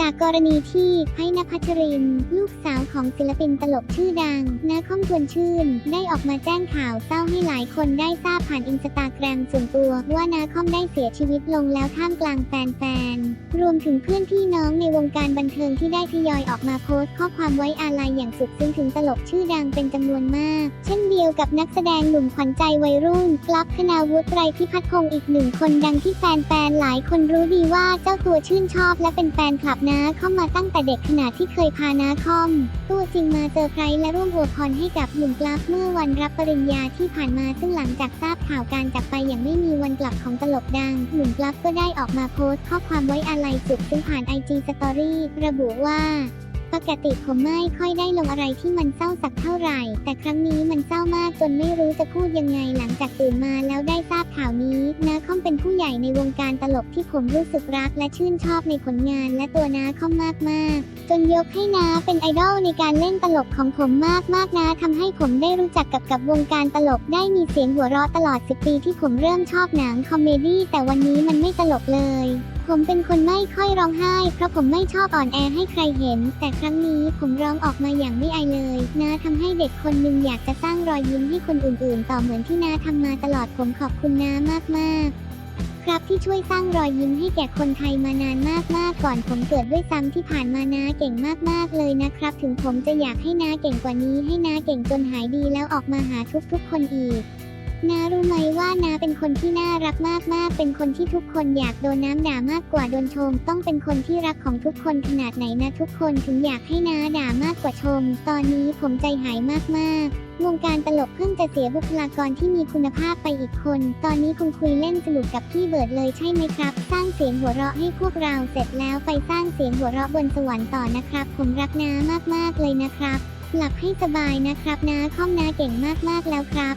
จากกรณีที่ไพ่นภัชริน ลูกสาวของศิลปินตลกชื่อดังนาคอมทวนชื่น ได้ออกมาแจ้งข่าวเศร้าให้หลายคนได้ทราบผ่านอินสตาแกรมส่วนตัว ว่านาคอมได้เสียชีวิตลงแล้วท่ามกลางแฟนๆ รวมถึงเพื่อนพี่น้องในวงการบันเทิงที่ได้ทยอยออกมาโพสต์ข้อความไว้อาลัยอย่างสุดซึ้งถึงตลกชื่อดังเป็นจำนวนมาก เช่นเดียวกับนักแสดงหนุ่มขวัญใจวัยรุ่นกลับคณาวุฒิไรพิพัฒน์พงศ์อีกหนึ่งคนดังที่แฟนๆหลายคนรู้ดีว่าเจ้าตัวชื่นชอบและเป็นแฟนคลับนาเข้ามาตั้งแต่เด็กขนาดที่เคยพานาคอม ตัวจริงมาเจอใครและร่วมอวยพรให้กับหนุ่มกลับเมื่อวันรับปริญญาที่ผ่านมาซึ่งหลังจากทราบข่าวการจากไปอย่างไม่มีวันกลับของตลกดัง หนุ่มกลับก็ได้ออกมาโพสต์ข้อความไว้อาลัยสุดซึ่งผ่านไอจีสตอรี่ระบุว่า ปกติผมไม่ค่อยได้ลงอะไรที่มันเศร้าสักเท่าไหร่ แต่ครั้งนี้มันเศร้ามากจนไม่รู้จะพูดยังไงหลังจากตื่นมาแล้วได้ทราบข่าวนี้นาคอมเป็นผู้ใหญ่ในวงการตลกที่ผมรู้สึกรักและชื่นชอบในผลงานและตัวนาคอมมากๆ จนยกให้นาเป็นไอดอลในการเล่นตลกของผมมากมากๆนะทำให้ผมได้รู้จักกับกับวงการตลกได้มีเสียงหัวเราะตลอด 10 ปีที่ผมเริ่มชอบหนังคอมเมดี้แต่วันนี้มันไม่ตลกเลย ผมเป็นคนไม่ค่อยร้องไห้เพราะผมไม่ชอบอ่อนแอให้ใครเห็น แต่ครั้งนี้ผมร้องออกมาอย่างไม่อายเลยนาทำให้เด็กคนหนึ่งอยากจะสร้างรอยยิ้มให้คนอื่นๆ ต่อเหมือนที่นาทำมาตลอดผมขอบคุณนามากๆครับที่ช่วยสร้างรอยยิ้มให้แก่คนไทยมานานมากๆก่อนผมเกิดด้วยซ้ำที่ผ่านมานาเก่งมากๆเลยนะครับ ถึงผมจะอยากให้นาเก่งกว่านี้ให้นาเก่งจนหายดีแล้วออกมาหาทุกๆคนอีก นารู้ไหมว่านาเป็นคนที่น่ารักมากๆ เป็นคนที่ทุกคนอยากโดนน้ำด่ามากกว่าโดนชม ต้องเป็นคนที่รักของทุกคนขนาดไหนนะทุกคนถึงอยากให้นาด่ามากกว่าชม ตอนนี้ผมใจหายมากๆวงการตลกเพิ่งจะเสียบุคลากรที่มีคุณภาพไปอีกคน ตอนนี้คงคุยเล่นสนุกกับพี่เบิร์ดเลยใช่ไหมครับ สร้างเสียงหัวเราะให้พวกเราเสร็จแล้วไปสร้างเสียงหัวเราะบนสวรรค์ต่อนะครับ ผมรักน้ามากๆเลยนะครับ หลับให้สบายนะครับน้าข้อมน้าเก่งมากๆแล้วครับ